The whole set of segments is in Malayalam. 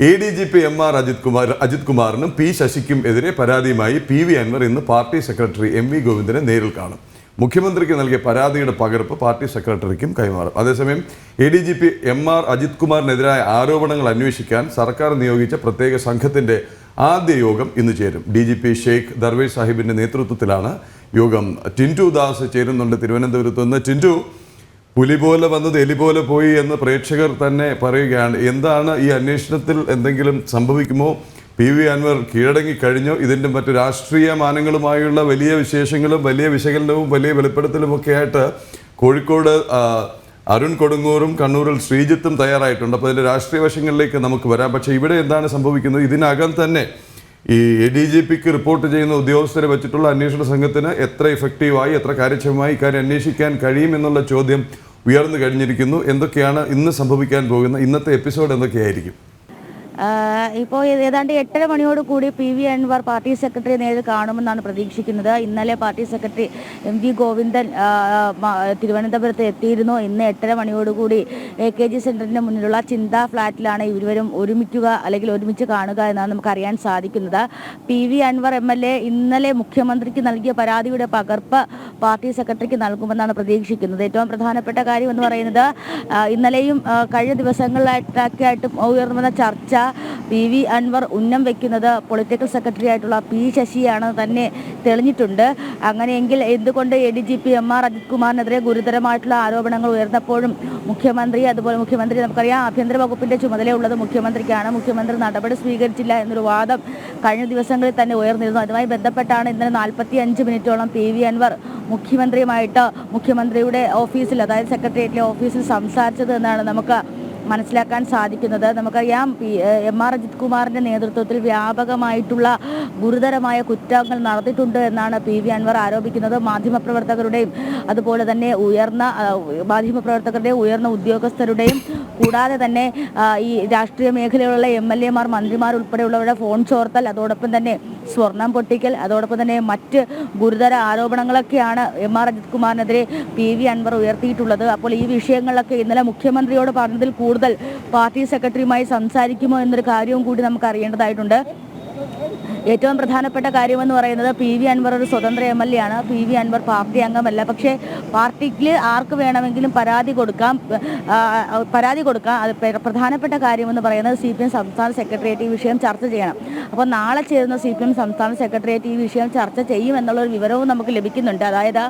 A D G P M R Ajith Kumar Ajith കുമാറിനും P ശശിക്കും എതിരെ പരാതിയുമായി പി വി അൻവർ ഇന്ന് പാർട്ടി സെക്രട്ടറി എം വി ഗോവിന്ദനെ നേരിൽ കാണും. മുഖ്യമന്ത്രിക്ക് നൽകിയ പരാതിയുടെ പകർപ്പ് പാർട്ടി സെക്രട്ടറിക്കും കൈമാറും. അതേസമയം A D G P M R Ajith കുമാറിനെതിരായ ആരോപണങ്ങൾ അന്വേഷിക്കാൻ സർക്കാർ നിയോഗിച്ച പ്രത്യേക സംഘത്തിന്റെ ആദ്യ യോഗം ഇന്ന് ചേരും. D G P Sheikh Darvesh സാഹിബിന്റെ നേതൃത്വത്തിലാണ് യോഗം. ടിന്റു ദാസ് ചേരുന്നുണ്ട് തിരുവനന്തപുരത്ത് നിന്ന്. ടിന്റു പുലി പോലെ വന്നത് എലി പോലെ പോയി എന്ന് പ്രേക്ഷകർ തന്നെ പറയുകയാണ്. എന്താണ് ഈ അന്വേഷണത്തിൽ എന്തെങ്കിലും സംഭവിക്കുമോ? പി വി അൻവർ കീഴടങ്ങി കഴിഞ്ഞോ. ഇതിന്റെ മറ്റു രാഷ്ട്രീയ മാനങ്ങളുമായുള്ള വലിയ വിശേഷങ്ങളും വലിയ വിശകലനവും വലിയ വെളിപ്പെടുത്തലും ഒക്കെ ആയിട്ട് കോഴിക്കോട് അരുൺ കൊടുങ്ങൂറും കണ്ണൂരിൽ ശ്രീജിത്തും തയ്യാറായിട്ടുണ്ട്. അപ്പോൾ അതിന്റെ രാഷ്ട്രീയ വശങ്ങളിലേക്ക് നമുക്ക് വരാം. പക്ഷേ ഇവിടെ എന്താണ് സംഭവിക്കുന്നത്? ഇതിനകം തന്നെ ഈ എ ഡി ജി പിക്ക് റിപ്പോർട്ട് ചെയ്യുന്ന ഉദ്യോഗസ്ഥരെ വെച്ചിട്ടുള്ള അന്വേഷണ സംഘത്തിന് എത്ര ഇഫക്റ്റീവായി എത്ര കാര്യക്ഷമമായി ഇക്കാര്യം അന്വേഷിക്കാൻ കഴിയുമെന്നുള്ള ചോദ്യം ഉയർന്നു കഴിഞ്ഞിരിക്കുന്നു. എന്തൊക്കെയാണ് ഇന്ന് സംഭവിക്കാൻ പോകുന്ന ഇന്നത്തെ എപ്പിസോഡ് എന്തൊക്കെയായിരിക്കും? ഇപ്പോൾ ഏതാണ്ട് എട്ടര മണിയോട് കൂടി P V Anvar party secretary നേരിൽ കാണുമെന്നാണ് പ്രതീക്ഷിക്കുന്നത്. ഇന്നലെ party secretary M V Govindan തിരുവനന്തപുരത്ത് എത്തിയിരുന്നു. ഇന്ന് എട്ടര മണിയോടുകൂടി എ കെ ജി സെന്ററിന്റെ മുന്നിലുള്ള ചിന്ത ഫ്ലാറ്റിലാണ് ഇരുവരും ഒരുമിക്കുക അല്ലെങ്കിൽ ഒരുമിച്ച് കാണുക എന്നാണ് നമുക്കറിയാൻ സാധിക്കുന്നത്. P V Anvar M L A ഇന്നലെ മുഖ്യമന്ത്രിക്ക് നൽകിയ പരാതിയുടെ പകർപ്പ് പാർട്ടി സെക്രട്ടറിക്ക് നൽകുമെന്നാണ് പ്രതീക്ഷിക്കുന്നത്. ഏറ്റവും പ്രധാനപ്പെട്ട കാര്യം എന്ന് പറയുന്നത് ഇന്നലെയും കഴിഞ്ഞ ദിവസങ്ങളിലായിട്ടൊക്കെ ആയിട്ട് ഉയർന്നു വന്ന ചർച്ച പി വി അൻവർ ഉന്നം വെക്കുന്നത് പൊളിറ്റിക്കൽ സെക്രട്ടറി ആയിട്ടുള്ള പി ശശിയാണ് തന്നെ തെളിഞ്ഞിട്ടുണ്ട്. അങ്ങനെയെങ്കിൽ എന്തുകൊണ്ട് A D G P M R Ajith കുമാറിനെതിരെ ഗുരുതരമായിട്ടുള്ള ആരോപണങ്ങൾ ഉയർന്നപ്പോഴും മുഖ്യമന്ത്രി അതുപോലെ മുഖ്യമന്ത്രി നമുക്കറിയാം ആഭ്യന്തര വകുപ്പിന്റെ ചുമതലയുള്ളത് മുഖ്യമന്ത്രിക്കാണ്. മുഖ്യമന്ത്രി നടപടി സ്വീകരിച്ചില്ല എന്നൊരു വാദം കഴിഞ്ഞ ദിവസങ്ങളിൽ തന്നെ ഉയർന്നിരുന്നു. അതുമായി ബന്ധപ്പെട്ടാണ് ഇന്നലെ നാൽപ്പത്തി അഞ്ച് മിനിറ്റോളം പി വി അൻവർ മുഖ്യമന്ത്രിയുമായിട്ട് മുഖ്യമന്ത്രിയുടെ ഓഫീസിൽ അതായത് സെക്രട്ടേറിയറ്റിലെ ഓഫീസിൽ സംസാരിച്ചത് എന്നാണ് നമുക്ക് മനസ്സിലാക്കാൻ സാധിക്കുന്നത്. നമുക്കറിയാം എം ആർ അജിത് കുമാറിന്റെ നേതൃത്വത്തിൽ വ്യാപകമായിട്ടുള്ള ഗുരുതരമായ കുറ്റങ്ങൾ നടന്നിട്ടുണ്ട് എന്നാണ് പി വി അൻവർ ആരോപിക്കുന്നത്. മാധ്യമപ്രവർത്തകരുടെയും അതുപോലെ തന്നെ ഉയർന്ന മാധ്യമപ്രവർത്തകരുടെയും ഉയർന്ന ഉദ്യോഗസ്ഥരുടെയും കൂടാതെ തന്നെ ഈ രാഷ്ട്രീയ മേഖലയിലുള്ള എം എൽ എമാർ മന്ത്രിമാർ ഉൾപ്പെടെയുള്ളവരുടെ ഫോൺ ചോർത്തൽ അതോടൊപ്പം തന്നെ സ്വർണം പൊട്ടിക്കൽ അതോടൊപ്പം തന്നെ മറ്റ് ഗുരുതര ആരോപണങ്ങളൊക്കെയാണ് എം ആർ അജിത് കുമാറിനെതിരെ പി വി അൻവർ ഉയർത്തിയിട്ടുള്ളത്. അപ്പോൾ ഈ വിഷയങ്ങളൊക്കെ ഇന്നലെ മുഖ്യമന്ത്രിയോട് പറഞ്ഞതിൽ കൂടുതൽ പാർട്ടി സെക്രട്ടറിയുമായി സംസാരിക്കുമോ എന്നൊരു കാര്യവും കൂടി നമുക്ക് അറിയേണ്ടതായിട്ടുണ്ട്. ഏറ്റവും പ്രധാനപ്പെട്ട കാര്യമെന്ന് പറയുന്നത് പി വി അൻവർ ഒരു സ്വതന്ത്ര എം എൽ എ ആണ്. പി വി അൻവർ പാർട്ടി അംഗമല്ല. പക്ഷേ പാർട്ടിക്ക് ആർക്ക് വേണമെങ്കിലും പരാതി കൊടുക്കാം പരാതി കൊടുക്കാം. അത് പ്രധാനപ്പെട്ട കാര്യമെന്ന് പറയുന്നത് സി പി എം സംസ്ഥാന സെക്രട്ടേറിയറ്റ് ഈ വിഷയം ചർച്ച ചെയ്യണം. അപ്പോൾ നാളെ ചേരുന്ന സി പി എം സംസ്ഥാന സെക്രട്ടേറിയറ്റ് ഈ വിഷയം ചർച്ച ചെയ്യും എന്നുള്ളൊരു വിവരവും നമുക്ക് ലഭിക്കുന്നുണ്ട്. അതായത്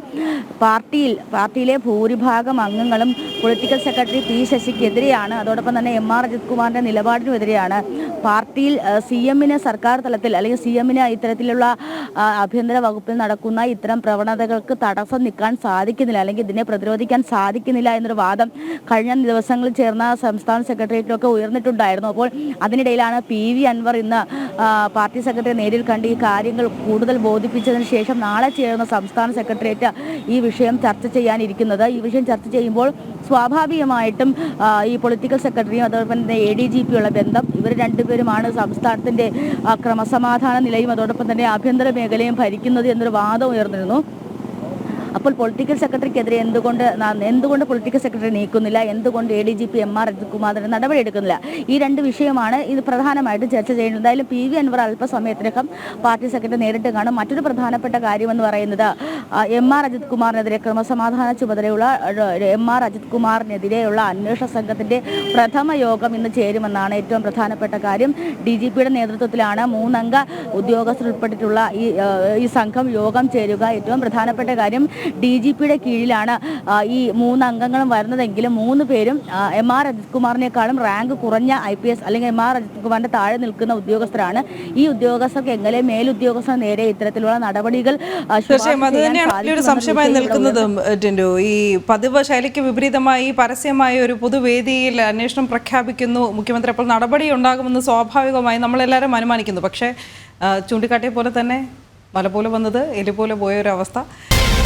പാർട്ടിയിൽ പാർട്ടിയിലെ ഭൂരിഭാഗം അംഗങ്ങളും പൊളിറ്റിക്കൽ സെക്രട്ടറി പി ശശിക്കെതിരെയാണ്. അതോടൊപ്പം തന്നെ എം ആർ അജിത് കുമാറിന്റെ നിലപാടിനുമെതിരെയാണ്. പാർട്ടിയിൽ സി എമ്മിന് സർക്കാർ തലത്തിൽ അല്ലെങ്കിൽ സി എമ്മിന് ഇത്തരത്തിലുള്ള ആഭ്യന്തര വകുപ്പിൽ നടക്കുന്ന ഇത്തരം പ്രവണതകൾക്ക് തടസ്സം നിൽക്കാൻ സാധിക്കുന്നില്ല. അല്ലെങ്കിൽ ഇതിനെ പ്രതിരോധിക്കാൻ സാധിക്കുന്നില്ല എന്നൊരു വാദം കഴിഞ്ഞ ദിവസങ്ങളിൽ ചേർന്ന സംസ്ഥാന സെക്രട്ടേറിയറ്റിലൊക്കെ ഉയർന്നിട്ടുണ്ടായിരുന്നു. അപ്പോൾ അതിനിടയിലാണ് പി വി അൻവർ ഇന്ന് പാർട്ടി സെക്രട്ടറി നേരിൽ കണ്ട് ഈ കാര്യങ്ങൾ കൂടുതൽ ബോധിപ്പിച്ചതിന് ശേഷം നാളെ ചേർന്ന സംസ്ഥാന സെക്രട്ടേറിയറ്റ് ഈ വിഷയം ചർച്ച ചെയ്യാനിരിക്കുന്നത്. ഈ വിഷയം ചർച്ച ചെയ്യുമ്പോൾ സ്വാഭാവികമായിട്ടും ഈ പൊളിറ്റിക്കൽ സെക്രട്ടറിയും അതോടൊപ്പം തന്നെ എ ഡി ജി പിയുള്ള ബന്ധം ഇവർ രണ്ടുപേരുമാണ് സംസ്ഥാനത്തിന്റെ ആ, ക്രമസമാധാന നിലയും അതോടൊപ്പം തന്നെ ആഭ്യന്തര മേഖലയും ഭരിക്കുന്നത് എന്നൊരു വാദം ഉയർന്നിരുന്നു. അപ്പോൾ പൊളിറ്റിക്കൽ സെക്രട്ടറിക്കെതിരെ എന്തുകൊണ്ട് എന്തുകൊണ്ട് പൊളിറ്റിക്കൽ സെക്രട്ടറി നീക്കുന്നില്ല? എന്തുകൊണ്ട് A D G P M R കുമാറിന് നടപടി എടുക്കുന്നില്ല ഈ രണ്ട് വിഷയമാണ് ഇത് പ്രധാനമായിട്ടും ചർച്ച ചെയ്യുന്നത്. എന്തായാലും പി വി അൻവർ അല്പസമയത്തിനകം പാർട്ടി സെക്രട്ടറി നേരിട്ട് കാണും. മറ്റൊരു പ്രധാനപ്പെട്ട കാര്യമെന്ന് പറയുന്നത് എം ആർ അജിത് കുമാറിനെതിരെ ക്രമസമാധാന ചുമതലയുള്ള എം ആർ അജിത് കുമാറിനെതിരെയുള്ള അന്വേഷണ സംഘത്തിന്റെ പ്രഥമ യോഗം ഇന്ന് ചേരുമെന്നാണ് ഏറ്റവും പ്രധാനപ്പെട്ട കാര്യം. ഡി ജി പിയുടെ നേതൃത്വത്തിലാണ് മൂന്നംഗ ഉദ്യോഗസ്ഥർ ഉൾപ്പെട്ടിട്ടുള്ള ഈ സംഘം യോഗം ചേരുക. ഏറ്റവും പ്രധാനപ്പെട്ട കാര്യം ഡി ജി പിയുടെ കീഴിലാണ് ഈ മൂന്ന് അംഗങ്ങളും വരുന്നതെങ്കിലും മൂന്ന് പേരും എം ആർ അജിത് കുമാറിനേക്കാളും റാങ്ക് കുറഞ്ഞ ഐ പി എസ് അല്ലെങ്കിൽ എം ആർ അജിത് കുമാറിന്റെ താഴെ നിൽക്കുന്ന ഉദ്യോഗസ്ഥരാണ്. ഈ ഉദ്യോഗസ്ഥർക്ക് എങ്ങനെ മേലുദ്യോഗസ്ഥർ നേരെ ഇത്തരത്തിലുള്ള നടപടികൾ അത് തന്നെയാണ് സംശയമായി നിൽക്കുന്നത് ടിൻഡു. ഈ പതിവ് ശൈലിക്ക് വിപരീതമായി പരസ്യമായ ഒരു പൊതുവേദിയിൽ അന്വേഷണം പ്രഖ്യാപിക്കുന്നു. മുഖ്യമന്ത്രി അപ്പോൾ നടപടി ഉണ്ടാകുമെന്ന് സ്വാഭാവികമായി നമ്മളെല്ലാവരും അനുമാനിക്കുന്നു. പക്ഷേ ചൂണ്ടിക്കാട്ടിയ പോലെ തന്നെ മല പോലെ വന്നത് എലി പോലെ പോയ ഒരു